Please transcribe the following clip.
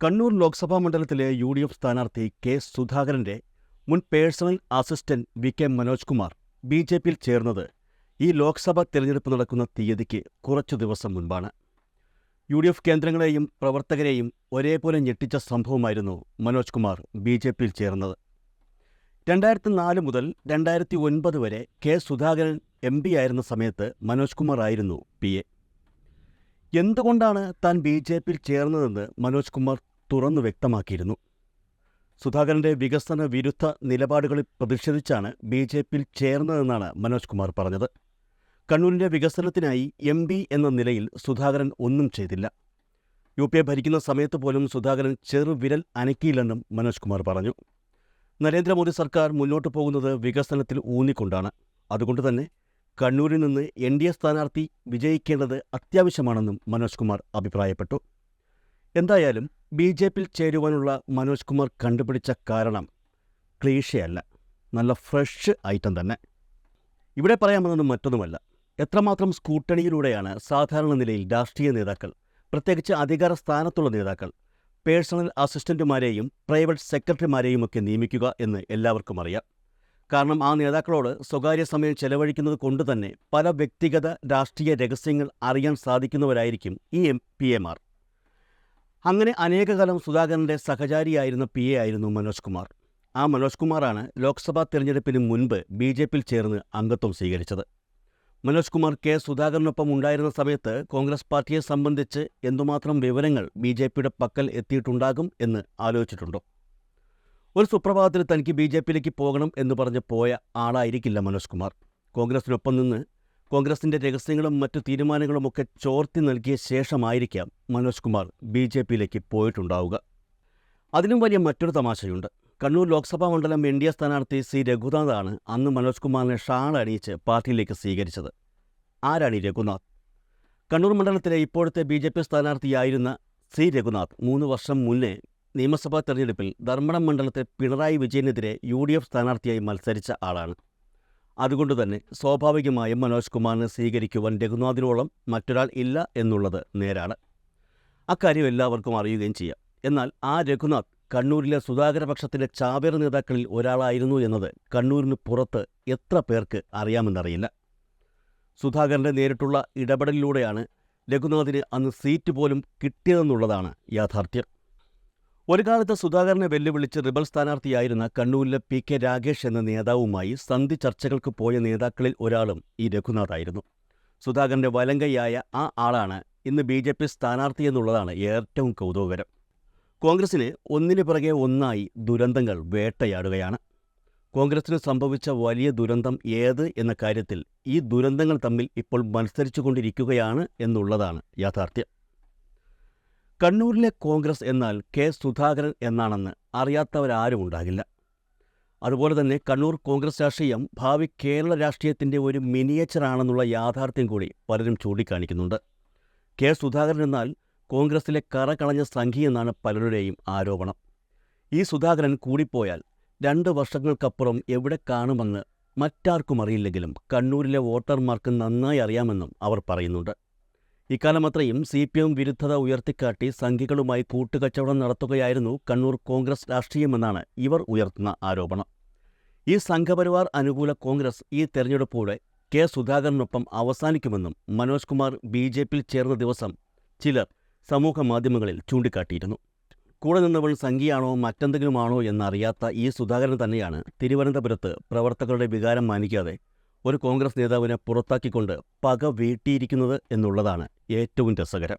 കണ്ണൂർ ലോക്സഭാ മണ്ഡലത്തിലെ U D F സ്ഥാനാർത്ഥി K സുധാകരന്റെ മുൻ personal assistant V K Manoj Kumar B J പിയിൽ ചേർന്നത് ഈ ലോക്സഭാ തെരഞ്ഞെടുപ്പ് നടക്കുന്ന തീയതിക്ക് കുറച്ചു ദിവസം മുൻപാണ്. യു ഡി എഫ് കേന്ദ്രങ്ങളെയും പ്രവർത്തകരെയും ഒരേപോലെ ഞെട്ടിച്ച സംഭവമായിരുന്നു മനോജ് കുമാർ ബി ജെ പിയിൽ ചേർന്നത്. രണ്ടായിരത്തി നാല് മുതൽ രണ്ടായിരത്തി ഒൻപത് വരെ കെ സുധാകരൻ എം പി ആയിരുന്ന സമയത്ത് മനോജ് കുമാർ ആയിരുന്നു പി എ. എന്തുകൊണ്ടാണ് താൻ ബി ജെ പിയിൽ ചേർന്നതെന്ന് മനോജ് കുമാർ തുറന്നു വ്യക്തമാക്കിയിരുന്നു. സുധാകരന്റെ വികസന വിരുദ്ധ നിലപാടുകളിൽ പ്രതിഷേധിച്ചാണ് ബി ജെ പിയിൽ ചേർന്നതെന്നാണ് മനോജ് കുമാർ പറഞ്ഞത്. കണ്ണൂരിന്റെ വികസനത്തിനായി എം പി എന്ന നിലയിൽ സുധാകരൻ ഒന്നും ചെയ്തില്ല. യു പി എ ഭരിക്കുന്ന സമയത്ത് പോലും സുധാകരൻ ചെറുവിരൽ അനക്കിയില്ലെന്നും മനോജ് കുമാർ പറഞ്ഞു. നരേന്ദ്രമോദി സർക്കാർ മുന്നോട്ട് പോകുന്നത് വികസനത്തിൽ ഊന്നിക്കൊണ്ടാണ്. അതുകൊണ്ട് തന്നെ കണ്ണൂരിൽ നിന്ന് എൻ ഡി എ സ്ഥാനാർത്ഥി വിജയിക്കേണ്ടത് അത്യാവശ്യമാണെന്നും മനോജ് കുമാർ അഭിപ്രായപ്പെട്ടു. എന്തായാലും ബി ജെ പിയിൽ ചേരുവാനുള്ള മനോജ് കുമാർ കണ്ടുപിടിച്ച കാരണം ക്ലീഷയല്ല. നല്ല ഫ്രഷ് ഐറ്റം തന്നെ. ഇവിടെ പറയാൻ വന്നത് മറ്റൊന്നുമല്ല. എത്രമാത്രം സ്കൂട്ടണിയിലൂടെയാണ് സാധാരണ നിലയിൽ രാഷ്ട്രീയ നേതാക്കൾ പ്രത്യേകിച്ച് അധികാര സ്ഥാനത്തുള്ള നേതാക്കൾ പേഴ്സണൽ അസിസ്റ്റന്റുമാരെയും പ്രൈവറ്റ് സെക്രട്ടറിമാരെയും ഒക്കെ നിയമിക്കുക എന്ന് എല്ലാവർക്കും അറിയാം. കാരണം ആ നേതാക്കളോട് സ്വകാര്യ സമയം ചെലവഴിക്കുന്നത് കൊണ്ട് തന്നെ പല വ്യക്തിഗത രാഷ്ട്രീയ രഹസ്യങ്ങൾ അറിയാൻ സാധിക്കുന്നവരായിരിക്കും ഈ എം പി എമാർ അങ്ങനെ അനേകകാലം സുധാകരന്റെ സഹചാരിയായിരുന്ന പി എ ആയിരുന്നു മനോജ് കുമാർ. ആ മനോജ് കുമാറാണ് ലോക്സഭാ തെരഞ്ഞെടുപ്പിന് മുൻപ് ബി ജെ പിയിൽ ചേർന്ന് അംഗത്വം സ്വീകരിച്ചത്. മനോജ് കുമാർ കെ സുധാകരനൊപ്പം ഉണ്ടായിരുന്ന സമയത്ത് കോൺഗ്രസ് പാർട്ടിയെ സംബന്ധിച്ച് എന്തുമാത്രം വിവരങ്ങൾ ബി ജെ പിയുടെ പക്കൽ എത്തിയിട്ടുണ്ടാകും എന്ന് ആലോചിച്ചിട്ടുണ്ടോ? ഒരു സുപ്രഭാതത്തിൽ തനിക്ക് ബി ജെ പിയിലേക്ക് പോകണം എന്ന് പറഞ്ഞ് പോയ ആളായിരിക്കില്ല മനോജ് കുമാർ. കോൺഗ്രസിനൊപ്പം നിന്ന് കോൺഗ്രസിന്റെ രഹസ്യങ്ങളും മറ്റു തീരുമാനങ്ങളുമൊക്കെ ചോർത്തി നൽകിയ ശേഷമായിരിക്കാം മനോജ് കുമാർ ബി ജെ പിയിലേക്ക് പോയിട്ടുണ്ടാവുക. അതിനും വലിയ മറ്റൊരു തമാശയുണ്ട്. കണ്ണൂർ ലോക്സഭാ മണ്ഡലം എൻ ഡി എ സ്ഥാനാർത്ഥി സി രഘുനാഥാണ് അന്ന് മനോജ് കുമാറിനെ ഷാൾ അണിയിച്ച് പാർട്ടിയിലേക്ക് സ്വീകരിച്ചത്. ആരാണ് ഈ രഘുനാഥ്? കണ്ണൂർ മണ്ഡലത്തിലെ ഇപ്പോഴത്തെ ബി ജെ പി സ്ഥാനാർത്ഥിയായിരുന്ന സി രഘുനാഥ് മൂന്ന് വർഷം മുന്നേ നിയമസഭാ തെരഞ്ഞെടുപ്പിൽ ധർമ്മടം മണ്ഡലത്തെ പിണറായി വിജയനെതിരെ യു ഡി എഫ് സ്ഥാനാർത്ഥിയായി മത്സരിച്ച ആളാണ്. അതുകൊണ്ടുതന്നെ സ്വാഭാവികമായും മനോജ് കുമാറിനെ സ്വീകരിക്കുവാൻ രഘുനാഥിനോളം മറ്റൊരാൾ ഇല്ല എന്നുള്ളത് നേരാണ്. അക്കാര്യം എല്ലാവർക്കും അറിയുകയും ചെയ്യാം. എന്നാൽ ആ രഘുനാഥ് കണ്ണൂരിലെ സുധാകര പക്ഷത്തിലെ ചാവേർ നേതാക്കളിൽ ഒരാളായിരുന്നു എന്നത് കണ്ണൂരിന് പുറത്ത് എത്ര പേർക്ക് അറിയാമെന്നറിയില്ല. സുധാകരന്റെ നേരിട്ടുള്ള ഇടപെടലിലൂടെയാണ് രഘുനാഥിന് അന്ന് സീറ്റ് പോലും കിട്ടിയതെന്നുള്ളതാണ് യാഥാർത്ഥ്യം. ഒരു കാലത്ത് സുധാകരനെ വെല്ലുവിളിച്ച് റിബൽ സ്ഥാനാർത്ഥിയായിരുന്ന കണ്ണൂരിലെ പി കെ രാഗേഷ് എന്ന നേതാവുമായി സന്ധി ചർച്ചകൾക്ക് പോയ നേതാക്കളിൽ ഒരാളും ഈ രഘുനാഥായിരുന്നു. സുധാകരന്റെ വലങ്കയായ ആ ആളാണ് ഇന്ന് ബി ജെ പി സ്ഥാനാർത്ഥി എന്നുള്ളതാണ് ഏറ്റവും കൗതുകകരം. കോൺഗ്രസിന് ഒന്നിനു പിറകെ ഒന്നായി ദുരന്തങ്ങൾ വേട്ടയാടുകയാണ്. കോൺഗ്രസിന് സംഭവിച്ച വലിയ ദുരന്തം ഏത് എന്ന കാര്യത്തിൽ ഈ ദുരന്തങ്ങൾ തമ്മിൽ ഇപ്പോൾ മത്സരിച്ചുകൊണ്ടിരിക്കുകയാണ് എന്നുള്ളതാണ് യാഥാർത്ഥ്യം. കണ്ണൂരിലെ കോൺഗ്രസ് എന്നാൽ കെ സുധാകരൻ എന്നാണെന്ന് അറിയാത്തവരാരും ഉണ്ടാകില്ല. അതുപോലെ തന്നെ കണ്ണൂർ കോൺഗ്രസ് രാഷ്ട്രീയം ഭാവി കേരള രാഷ്ട്രീയത്തിന്റെ ഒരു മിനിയേച്ചറാണെന്നുള്ള യാഥാർത്ഥ്യം കൂടി പലരും ചൂണ്ടിക്കാണിക്കുന്നുണ്ട്. കെ സുധാകരൻ എന്നാൽ കോൺഗ്രസിലെ കറ കളഞ്ഞ സംഘി എന്നാണ് പലരുടെയും ആരോപണം. ഈ സുധാകരൻ കൂടിപ്പോയാൽ രണ്ട് വർഷങ്ങൾക്കപ്പുറം എവിടെ കാണുമെന്ന് മറ്റാർക്കും അറിയില്ലെങ്കിലും കണ്ണൂരിലെ വോട്ടർമാർക്ക് നന്നായി അറിയാമെന്നും അവർ പറയുന്നുണ്ട്. ഇക്കാലമത്രയും സി പി എം വിരുദ്ധത ഉയർത്തിക്കാട്ടി സംഘികളുമായി കൂട്ടുകച്ചവടം നടത്തുകയായിരുന്നു കണ്ണൂർ കോൺഗ്രസ് രാഷ്ട്രീയമെന്നാണ് ഇവർ ഉയർത്തുന്ന ആരോപണം. ഈ സംഘപരിവാർ അനുകൂല കോൺഗ്രസ് ഈ തെരഞ്ഞെടുപ്പോടെ കെ സുധാകരനൊപ്പം അവസാനിക്കുമെന്നും മനോജ് കുമാർ ബി ജെ പിയിൽ ചേർന്ന ദിവസം ചിലർ സമൂഹ മാധ്യമങ്ങളിൽ ചൂണ്ടിക്കാട്ടിയിരുന്നു. കൂടെ നിന്നവൾ സംഖ്യയാണോ മറ്റെന്തെങ്കിലുമാണോ എന്നറിയാത്ത ഈ സുധാകരൻ തന്നെയാണ് തിരുവനന്തപുരത്ത് പ്രവർത്തകരുടെ വികാരം മാനിക്കാതെ ഒരു കോൺഗ്രസ് നേതാവിനെ പുറത്താക്കിക്കൊണ്ട് പക വീട്ടിയിരിക്കുന്നത് എന്നുള്ളതാണ് ഏറ്റവും രസകരം.